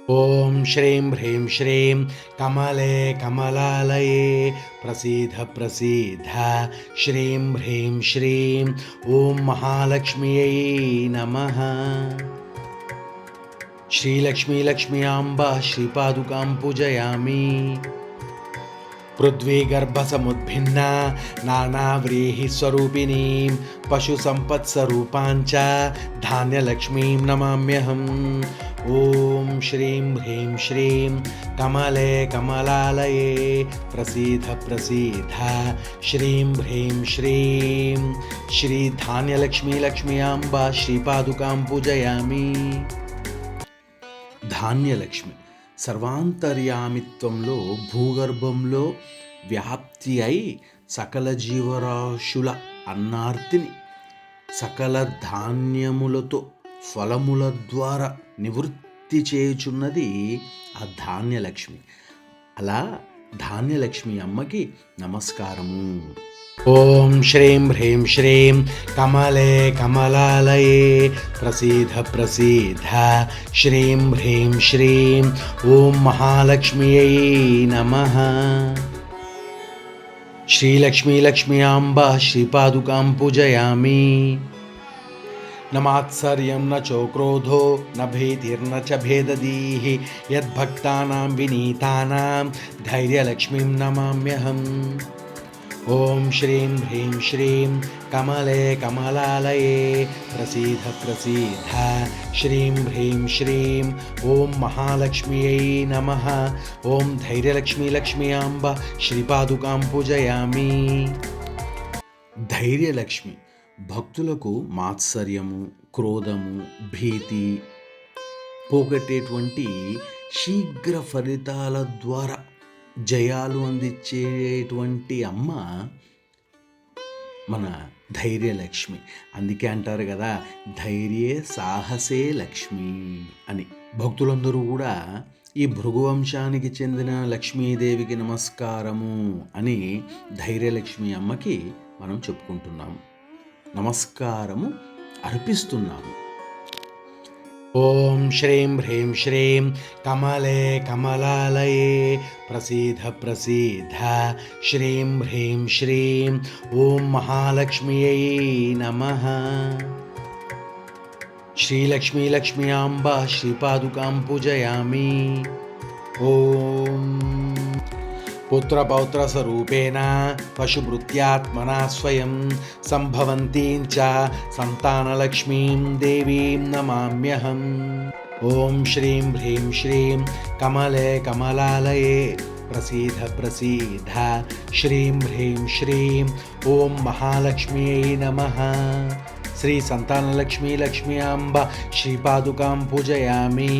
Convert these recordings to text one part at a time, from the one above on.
ॐ श्रीं ह्रीं श्रीं कमले कमलालये प्रसीद प्रसीद। श्रीं ह्रीं श्रीं ॐ महालक्ष्म्यै नमः। श्रीलक्ष्मीलक्ष्म्याम्बा श्रीपादुकां पूजयामि। पृथ्वीगर्भसमुद्भिन्ना नानाव्रीहिस्वरूपिणीं पशुसम्पत्स्वरूपाञ्च धान्यलक्ष्मीं नमाम्यहम्। ఓం శ్రీం హ్రీం శ్రీం కమలే కమలాలయే ప్రసీద ప్రసీద శ్రీం హ్రీం శ్రీం శ్రీ ధాన్యలక్ష్మీ లక్ష్మీ అంబ శ్రీపాదుకాం పూజయామి ధాన్యలక్ష్మి సర్వాంతర్యామిత్వంలో భూగర్భంలో వ్యాప్తి అయి సకల జీవరాశుల అన్నార్తిని సకల ధాన్యములతో ఫలముల ద్వారా నివృత్తి చేయుచున్నది ఆ ధాన్యలక్ష్మి. అలా ధాన్యలక్ష్మి అమ్మకి నమస్కారము. ఓం శ్రీం హ్రీం శ్రీం కమలే కమలాలయే ప్రసీద ప్రసీద. శ్రీం హ్రీం శ్రీం ఓం మహాలక్ష్మియై నమ. శ్రీలక్ష్మీ లక్ష్మ్యాంబ శ్రీపాదుకాం పూజయామి. न मात्सर्यं न चोक्रोधो, न भीतिर्न च भेदधीः, यद्भक्तानां विनीतानां धैर्यलक्ष्मीं नमाम्यहम्। ॐ श्रीं ह्रीं श्रीं कमले कमलालये, प्रसीद प्रसीद। श्रीं ह्रीं श्रीं ॐ महालक्ष्म्यै नमः। ॐ धैर्यलक्ष्मी लक्ष्म्याम्ब, श्रीपादुकां पूजयामि। धैर्यलक्ष्मी। భక్తులకు మాత్సర్యము క్రోధము భీతి పోగొట్టేటువంటి శీఘ్ర ఫలితాల ద్వారా జయాలు అందించేటువంటి అమ్మ మన ధైర్యలక్ష్మి. అందుకే అంటారు కదా ధైర్యే సాహసే లక్ష్మి అని. భక్తులందరూ కూడా ఈ భృగువంశానికి చెందిన లక్ష్మీదేవికి నమస్కారము అని ధైర్యలక్ష్మి అమ్మకి మనం చెప్పుకుంటున్నాము నమస్కారము అర్పిస్తున్నాము ఓం శ్రీం హ్రీం శ్రీం కమలే కమలాలయే ప్రసీద ప్రసీద. శ్రీం హ్రీం శ్రీం ఓం మహాలక్ష్మియై నమ. శ్రీలక్ష్మీ లక్ష్మీ అంబ శ్రీపాదుకాం పూజయామి. ఓం पुत्रपौत्रस्वरूपेण पशुभृत्यात्मना स्वयं सम्भवन्तीं च सन्तानलक्ष्मीं देवीं नमाम्यहम्। ॐ श्रीं ह्रीं श्रीं कमले कमलालये प्रसीद प्रसीद। श्रीं ह्रीं श्रीं ॐ महालक्ष्म्यै नमः। श्री सन्तानलक्ष्मी लक्ष्मी अम्ब श्रीपादुकां पूजयामि।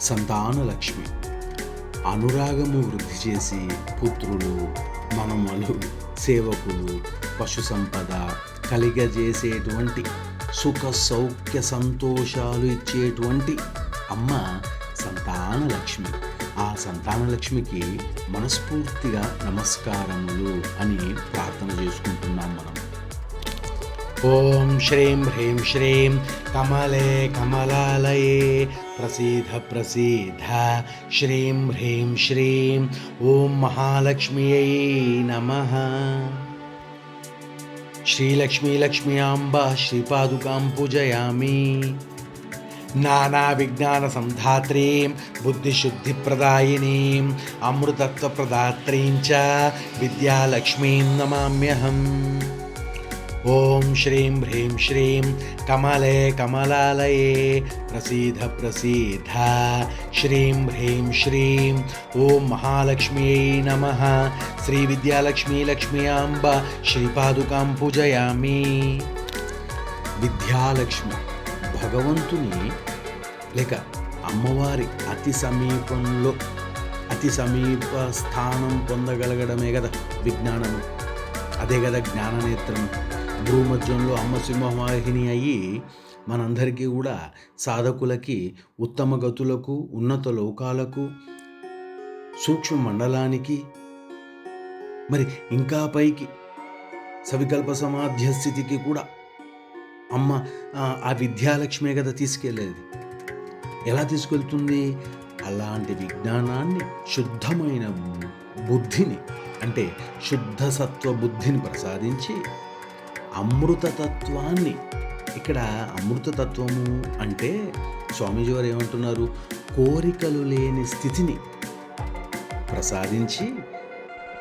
सन्तानलक्ष्मी। అనురాగము వృద్ధి చేసి పుత్రులు మనమలు సేవకులు పశు సంపద కలిగజేసేటువంటి సుఖ సౌఖ్య సంతోషాలు ఇచ్చేటువంటి అమ్మ సంతానలక్ష్మి. ఆ సంతానలక్ష్మికి మనస్ఫూర్తిగా నమస్కారములు అని ప్రార్థన చేసుకుంటున్నాం మనం. ఓం శ్రీం హ్రీం శ్రీం కమలే కమలాలయే ప్రసీద ప్రసీద. శ్రీం హ్రీం శ్రీం ఓం మహాలక్ష్మియై నమ. శ్రీలక్ష్మీ లక్ష్మ్యాంబ శ్రీపాదుకాం పూజయామి. నానా విజ్ఞాన సంధాత్రీం బుద్ధిశుద్ధిప్రదాయినీం అమృతత్వప్రదాత్రీం చ విద్యాలక్ష్మీం నమామ్యహం. ఓం శ్రీం హ్రీం శ్రీం కమలే కమలాలయే ప్రసీద ప్రసీద. శ్రీం హ్రీం శ్రీం ఓం మహాలక్ష్మీ నమ. శ్రీ విద్యాలక్ష్మీ అంబ శ్రీపాదుకాం పూజయామి. విద్యాలక్ష్మి భగవంతుని లేక అమ్మవారి అతి సమీపంలో అతి సమీప స్థానం పొందగలగడమే కదా విజ్ఞానము. అదే కదా జ్ఞాననేత్రము. భూమధ్యంలో అమ్మ సింహవాహిని అయ్యి మనందరికీ కూడా సాధకులకి ఉత్తమ గతులకు ఉన్నత లోకాలకు సూక్ష్మ మండలానికి మరి ఇంకా పైకి సవికల్ప సమాధ్య స్థితికి కూడా అమ్మ ఆ విద్యాలక్ష్మే కదా తీసుకెళ్ళేది. ఎలా తీసుకెళ్తుంది? అలాంటి విజ్ఞానాన్ని శుద్ధమైన బుద్ధిని అంటే శుద్ధ సత్వ బుద్ధిని ప్రసాదించి అమృతతత్వాన్ని. ఇక్కడ అమృతతత్వము అంటే స్వామీజీ వారు ఏమంటున్నారు? కోరికలు లేని స్థితిని ప్రసాదించి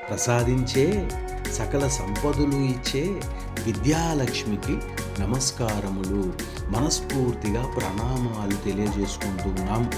ప్రసాదించే సకల సంపదలు ఇచ్చే విద్యాలక్ష్మికి నమస్కారములు మనస్ఫూర్తిగా ప్రణామాలు తెలియజేసుకుంటున్నాం